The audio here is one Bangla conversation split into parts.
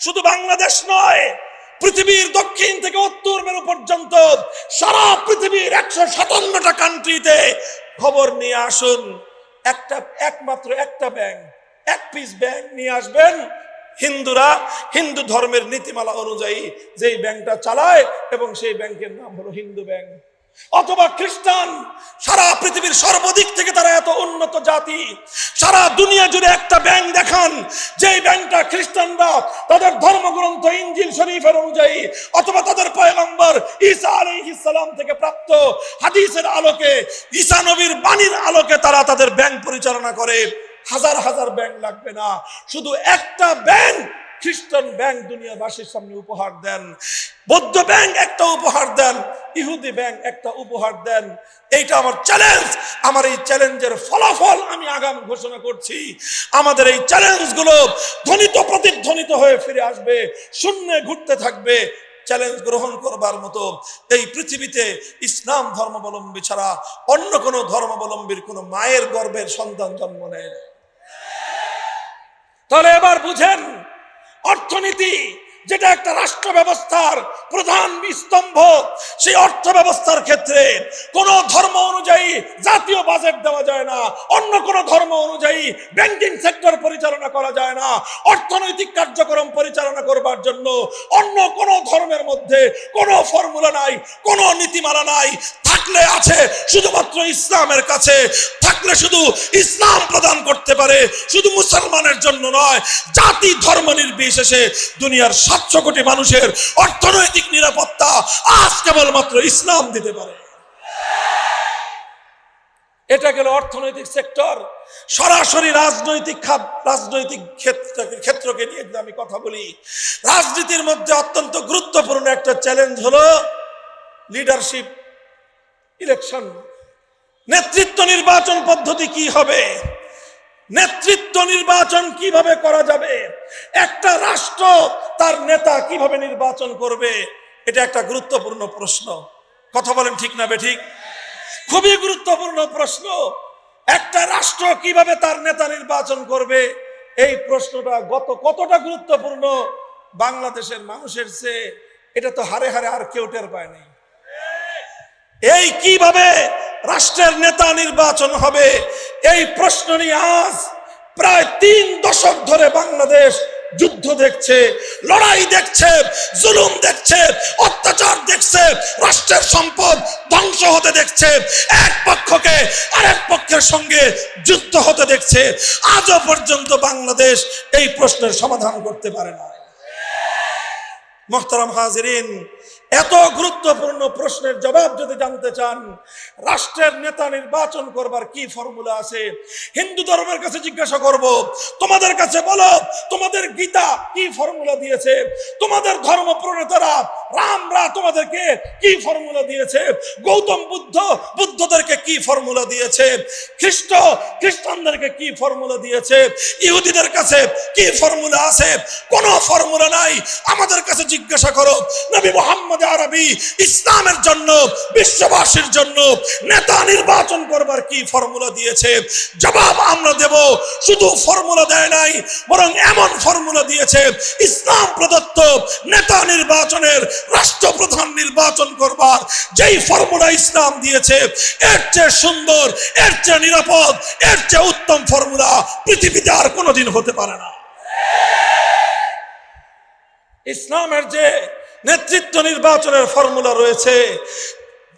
শুধু বাংলাদেশ নয়, পৃথিবীর দক্ষিণ থেকে উত্তর মেরু পর্যন্ত সারা পৃথিবীর একশো সাতান্নটা কান্ট্রিতে খবর নিয়ে আসুন। একটা, একমাত্র একটা ব্যাংক এক পিস ব্যাংক নিয়ে আসবেন। হিন্দুরা, হিন্দু ধর্মের নীতিমালা অনুযায়ী যেই ব্যাংকটা চালায় এবং সেই ব্যাংকের নাম হলো হিন্দু ব্যাংক অথবা খ্রিস্টান, সারা পৃথিবীর সর্বদিক থেকে তারা এত উন্নত জাতি, সারা দুনিয়া জুড়ে একটা ব্যাংক দেখান যে ব্যাংকটা খ্রিস্টানরা তাদের ধর্মগ্রন্থ ইঞ্জিল শরীফের অনুযায়ী অথবা তাদের পয়গম্বর ঈসা সালাম থেকে প্রাপ্ত হাদিসের আলোকে, ঈসা নবীর বাণীর আলোকে তারা তাদের ব্যাংক পরিচালনা করে। হাজার হাজার ব্যাংক লাগবে না, শুধু একটা ব্যাংক খ্রিস্টান ব্যাংক দুনিয়াবাসীর সামনে উপহার দেন, বৌদ্ধ ব্যাংক একটা উপহার দেন, ইহুদি ব্যাংক একটা উপহার দেন। এইটা আমার চ্যালেঞ্জ আমার এই চ্যালেঞ্জের ফলাফল আমি আগাম ঘোষণা করছি। আমাদের এই চ্যালেঞ্জগুলো ধ্বনিত প্রতিধ্বনিত হয়ে ফিরে আসবে, শূন্যে ঘুরতে থাকবে চ্যালেঞ্জ গ্রহণ করবার মতো। এই পৃথিবীতে ইসলাম ধর্মাবলম্বী ছাড়া অন্য কোনো ধর্মাবলম্বীর কোনো মায়ের গর্ভের সন্তান জন্ম নেয়। তাহলে এবার বুঝেন অর্থনীতি যেটা একটা রাষ্ট্র ব্যবস্থার প্রধান স্তম্ভ সেই অর্থ ব্যবস্থার ক্ষেত্রে কোন ধর্ম অনুযায়ী জাতীয় বাজেট দেওয়া যায় না, অন্য কোন ধর্ম অনুযায়ী ব্যাংকিং সেক্টর পরিচালনা করা যায় না, অর্থনৈতিক কার্যক্রম পরিচালনা করবার জন্য অন্য কোন ধর্মের মধ্যে কোনো ফর্মুলা নাই, কোনো নীতিমালা নাই। থাকলে আছে শুধুমাত্র ইসলামের কাছে, থাকলে শুধু ইসলাম প্রদান করতে পারে, শুধু মুসলমানের জন্য নয়, জাতি ধর্ম নির্বিশেষে দুনিয়ার সাতশো কোটি মানুষের অর্থনৈতিক নিরাপত্তা আজ কেবলমাত্র ইসলাম দিতে পারে। এটা গেল অর্থনৈতিক সেক্টর। সরাসরি রাজনৈতিক খাত, রাজনৈতিক ক্ষেত্র, ক্ষেত্রকে নিয়ে যদি আমি কথা বলি, রাজনীতির মধ্যে অত্যন্ত গুরুত্বপূর্ণ একটা চ্যালেঞ্জ হলো লিডারশিপ ইলেকশন নেতৃত্ব নির্বাচন পদ্ধতি কি হবে? নেতৃত্ব নির্বাচন কীভাবে করা যাবে? একটা রাষ্ট্র নেতা কীভাবে নির্বাচন করবে, এটা একটা গুরুত্বপূর্ণ প্রশ্ন। কথা বলেন ঠিক না বেঠিক? খুবই গুরুত্বপূর্ণ প্রশ্ন। একটা রাষ্ট্র কীভাবে তার নেতা নির্বাচন করবে, এই প্রশ্নটা গত কতটা গুরুত্বপূর্ণ বাংলাদেশের মানুষের চেয়ে, এটা তো হারে হারে আর কেউ টের পায় নাই। এই কীভাবে রাষ্ট্রের নেতা নির্বাচন হবে, এই প্রশ্ন নিয়ে আজ প্রায় তিন দশক ধরে বাংলাদেশ যুদ্ধ দেখছে, লড়াই দেখছে, জুলুম দেখছে, অত্যাচার দেখছে, রাষ্ট্রের সম্পদ ধ্বংস হতে দেখছে। এক পক্ষকে আরেক পক্ষের সঙ্গে যুদ্ধ হতে দেখছে। আজও পর্যন্ত বাংলাদেশ এই প্রশ্নের সমাধান করতে পারে না। মোখতারাম হাজিরিন এত গুরুত্বপূর্ণ প্রশ্নের জবাব যদি জানতে চান, রাষ্ট্রের নেতা নির্বাচন করবার কি ফর্মুলা আছে? হিন্দু ধর্মের কাছে জিজ্ঞাসা করব, তোমাদের কাছে বলো, তোমাদের গীতা কি ফর্মুলা দিয়েছে? তোমাদের ধর্ম প্রণেতারা রামরা তোমাদেরকে কি ফর্মুলা দিয়েছে? গৌতম বুদ্ধ বুদ্ধদেরকে কি ফর্মুলা দিয়েছে? খ্রিস্ট খ্রিস্টানদেরকে কি ফর্মুলা দিয়েছে? ইহুদিদের কাছে কি ফর্মুলা আছে? কোন ফর্মুলা নাই। আমাদের কাছে জিজ্ঞাসা করো। নবী মোহাম্মদ আরবি, ইসলামের জন্য, বিশ্ববাসীর জন্য নেতা নির্বাচন করবার কি ফর্মুলা দিয়েছে? জবাব আমরা দেব, শুধু ফর্মুলা দেয় নাই, বরং এমন ফর্মুলা দিয়েছে, ইসলাম প্রদত্ত নেতা নির্বাচনের রাষ্ট্রপ্রধান নির্বাচন করবার যেই ফর্মুলা ইসলাম দিয়েছে, এর চেয়ে সুন্দর, এর চেয়ে নিরাপদ, এর চেয়ে উত্তম ফর্মুলা পৃথিবীতে আর কোনোদিন হতে পারে না। ইসলামের যে নেতৃত্ব নির্বাচনের ফর্মুলা রয়েছে।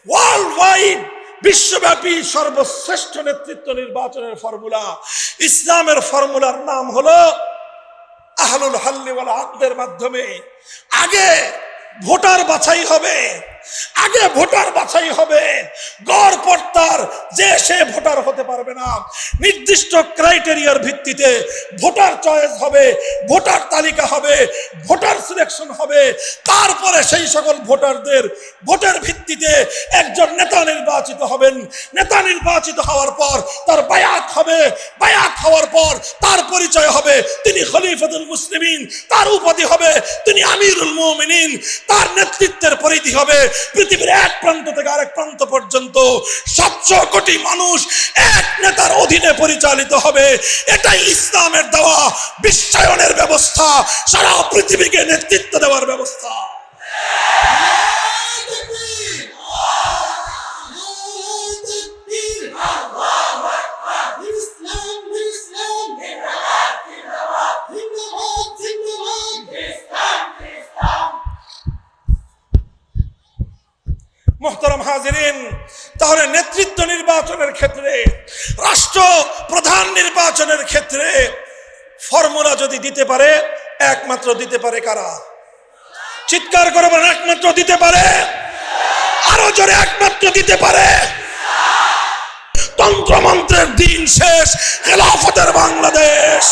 ওয়ার্ল্ড ওয়াইড বিশ্বব্যাপী সর্বশ্রেষ্ঠ নেতৃত্ব নির্বাচনের ফর্মুলা। ইসলামের ফর্মুলার নাম হলো আহলুল হাল্লিওয়ালা আকদের মাধ্যমে। আগে ভোটার বাছাই হবে আগে ভোটার বাছাই হবে। গড় পর্তার যে সে ভোটার হতে পারবে না। নির্দিষ্ট ক্রাইটেরিয়ার ভিত্তিতে ভোটার চয়েস হবে, ভোটার তালিকা হবে, ভোটার সিলেকশন হবে। তারপরে সেই সকল ভোটারদের ভোটের ভিত্তিতে একজন নেতা নির্বাচিত হবেন। নেতা নির্বাচিত হওয়ার পর তার বায়াত হবে। বায়াত হওয়ার পর তার পরিচয় হবে। তিনি খলিফাতুল মুসলিমিন, তার উপাধি হবে। তিনি আমিরুল মুমিনিন, তার নেতৃত্বের পরিধি হবে। পৃথিবীর এক প্রান্ত থেকে আরেক প্রান্ত পর্যন্ত সাতশো কোটি মানুষ এক নেতার অধীনে পরিচালিত হবে। এটাই ইসলামের দেওয়া বিশ্বায়নের ব্যবস্থা। সারা পৃথিবীকে নেতৃত্ব দেওয়ার ব্যবস্থা। মোহতারাম হাজিরিন, তাহলে নেতৃত্ব নির্বাচনের ক্ষেত্রে, রাষ্ট্র প্রধান নির্বাচনের ক্ষেত্রে ফর্মুলা যদি দিতে পারে, একমাত্র দিতে পারে কারা? চিৎকার করে বলেন, একমাত্র দিতে পারে। আরও জোরে, একমাত্র দিতে পারে। তন্ত্রমন্ত্রের দিন শেষ, খেলাফতের বাংলাদেশ।